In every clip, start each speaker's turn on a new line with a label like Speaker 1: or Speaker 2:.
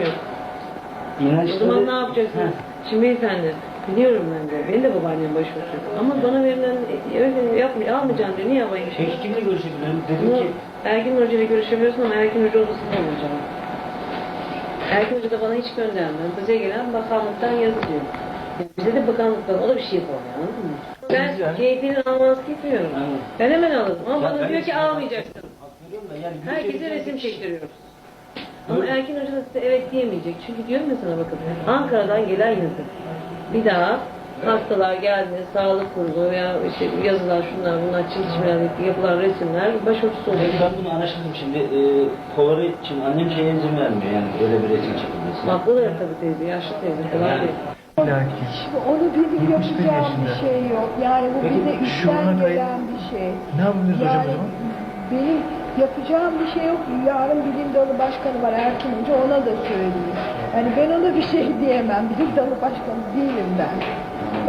Speaker 1: yok. O
Speaker 2: İnançları...
Speaker 1: zaman ne yapacaksın?
Speaker 2: Ha.
Speaker 1: Şimdi beyefendi biliyorum ben de. Benim de babaannem başörtü. Ama bana verilen e, öyle yapmıyor. Almayacağım diyor. Niye yapayım?
Speaker 2: Peki kimle görüşebilirim? Dedim
Speaker 1: Bunu
Speaker 2: ki
Speaker 1: Ergin Hoca ile görüşemiyorsun ama Ergin Hoca odasında olacağım. Ergin Hoca da bana hiç göndermiyor. Bize gelen bakanlıktan yazı diyor. Yani bize de bakanlıktan o da bir şey yapıyor anladın mı? Ben
Speaker 2: Güzel.
Speaker 1: keyfini almanızı gitmiyorum.
Speaker 2: Aynen.
Speaker 1: Ben hemen alırım ama
Speaker 2: Ya
Speaker 1: bana
Speaker 2: ben
Speaker 1: diyor ki almayacaksın.
Speaker 2: Hak veriyorum da yani
Speaker 1: Herkese
Speaker 2: kere-
Speaker 1: resim çektiriyoruz. Ama
Speaker 2: Öyle.
Speaker 1: Erkin Hoca da size evet diyemeyecek. Çünkü diyorum ya sana bakın Ankara'dan gelen yazı. Bir daha hastalar geldi, sağlık kurulu veya işte yazılar şunlar bunlar çizişmeler yapılan resimler başörtüsü oluyor.
Speaker 2: Ben bunu araştırdım şimdi. E, kolları için annem şeye izin vermiyor yani öyle bir resim çekilmesi.
Speaker 1: Haklılar tabii teyze, yaşlı teyze falan
Speaker 2: Yani.
Speaker 1: değil.
Speaker 3: Onu bizim
Speaker 4: 71
Speaker 3: yapacağım bir şey yok. Yani bu
Speaker 2: Peki,
Speaker 3: bize üstten gelen bir şey.
Speaker 4: Ne yapabiliriz hocam o
Speaker 3: Yani
Speaker 4: zaman?
Speaker 3: benim yapacağım bir şey yok. Yarın bilim dalı başkanı var Erkin Hoca ona da söyleyeyim. Yani ben ona bir şey diyemem. Bilim dalı başkanı değilim ben.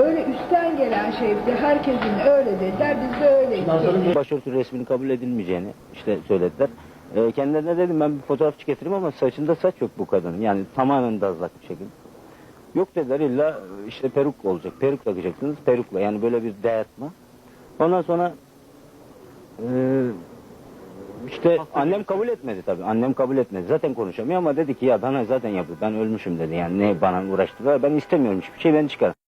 Speaker 3: Öyle üstten gelen şey bir de herkesin öyle dediler biz de öyle istedik.
Speaker 5: Başörtü resminin kabul edilmeyeceğini işte söylediler. Ee, kendilerine dedim ben bir fotoğrafçı getireyim ama saçında saç yok bu kadının. Yani tamamen dazlak bir şekilde. Yok dediler illa işte peruk olacak. Peruk takacaksınız perukla yani böyle bir dayatma. Ondan sonra e, işte annem kabul etmedi tabii. Annem kabul etmedi. Zaten konuşamıyor ama dedi ki ya bana zaten yapıyor. Ben ölmüşüm dedi. Yani ne bana uğraştılar. Ben istemiyorum hiçbir şey ben çıkarım.